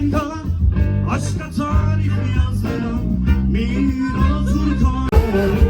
Benden aşka tarif yazdıran Miran Turkan